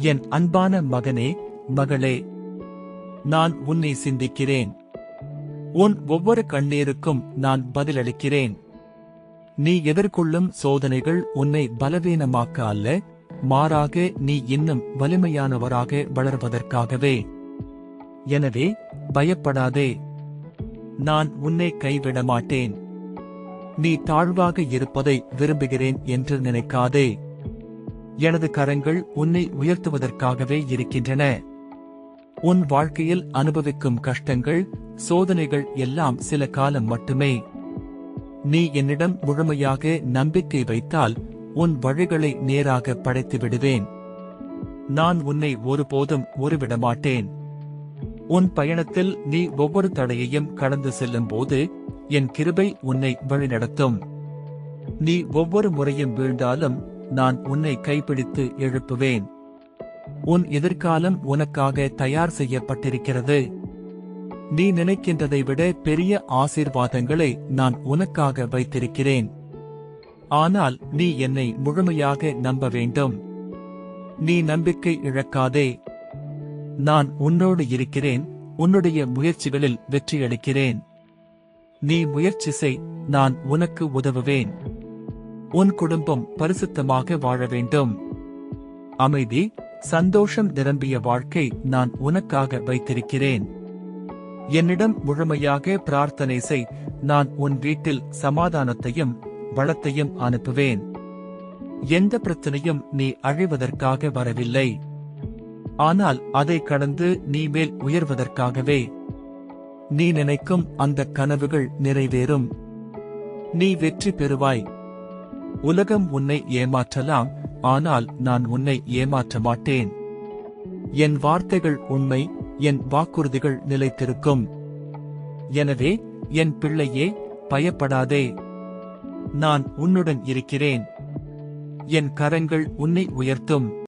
என் அன்பான மகனே மகளே நான் உன்னை சிந்திக்கிறேன். உன் ஒவ்வொரு கண்ணீருக்கும் நான் பதிலளிக்கிறேன். நீ எதிர்கொள்ளும் சோதனைகள் உன்னை பலவீனமாக்க அல்ல மாறாக நீ இன்னும் வலிமையானவராக வளர்வதற்காகவே. எனவே பயப்படாதே. நான் உன்னை கைவிட மாட்டேன் நீ தாழ்வாக இருப்பதை விரும்புகிறேன் என்று நினைக்காதே. எனது கரங்கள் உன்னை உயர்த்துவதற்காகவே இருக்கின்றன. உன் வாழ்க்கையில் அனுபவிக்கும் கஷ்டங்கள் சோதனைகள் எல்லாம் சில காலம் மட்டுமே. நீ என்னிடம் முழுமையாக நம்பிக்கை வைத்தால் உன் வழிகளை நேராக படைத்து விடுவேன். நான் உன்னை ஒருபோதும் ஒருவிடமாட்டேன். உன் பயணத்தில் நீ ஒவ்வொரு தடையையும் கடந்து செல்லும் போது என் கிருபை உன்னை வழிநடத்தும். நீ ஒவ்வொரு முறையும் வீழ்ந்தாலும் நான் உன்னை கைப்பிடித்து எழுப்புவேன். உன் எதிர்காலம் உனக்காக தயார் செய்யப்பட்டிருக்கிறது. நீ நினைக்கின்றதை விட பெரிய ஆசீர்வாதங்களை நான் உனக்காக வைத்திருக்கிறேன். ஆனால் நீ என்னை முழுமையாக நம்ப வேண்டும். நீ நம்பிக்கை இழக்காதே. நான் உன்னோடு இருக்கிறேன் உன்னுடைய முயற்சிகளில் வெற்றியளிக்கிறேன். நீ முயற்சி செய் நான் உனக்கு உதவுவேன். உன் குடும்பம் பரிசுத்தமாக வாழ வேண்டும். அமைதி சந்தோஷம் நிரம்பிய வாழ்க்கை நான் உனக்காக வைத்திருக்கிறேன். என்னிடம் முழுமையாக பிரார்த்தனை செய் நான் உன் வீட்டில் சமாதானத்தையும் வளத்தையும் அனுப்புவேன். எந்த பிரச்சனையும் நீ அழிவதற்காக வரவில்லை. ஆனால் அதை கடந்து நீ மேல் உயர்வதற்காகவே. நீ நினைக்கும் அந்த கனவுகள் நிறைவேறும். நீ வெற்றி பெறுவாய். உலகம் உன்னை ஏமாற்றலாம் ஆனால் நான் உன்னை ஏமாற்ற மாட்டேன் என் வார்த்தைகள் உண்மை என் வாக்குறுதிகள் நிலைத்திருக்கும். எனவே என் பிள்ளையே பயப்படாதே. நான் உன்னுடன் இருக்கிறேன். என் கரங்கள் உன்னை உயர்த்தும்.